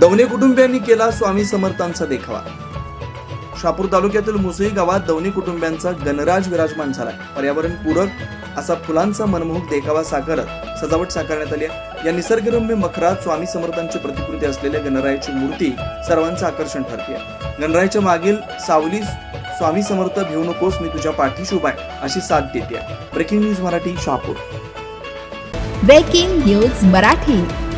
दवणे कुटुंबियांनी केला स्वामी समर्थांचा देखावा. शापूर तालुक्यातील मुसई गावात दवणे कुटुंबियांचा गणराज विराजमान झालाय. पर्यावरण पूरक असा फुलांचा मनमोहक देखावा साकारत सजावट साकारण्यात आली आहे. या निसर्गरम्य मखरात स्वामी समर्थांची प्रतिकृती असलेल्या गणरायाची मूर्ती सर्वांचं आकर्षण ठरते गणरायाच्या मागील सावली स्वामी समर्थ घेऊ नकोस मी तुझ्या पाठीशी उभा आहे अशी साथ देते breaking news Marathi Shahapur breaking news Marathi.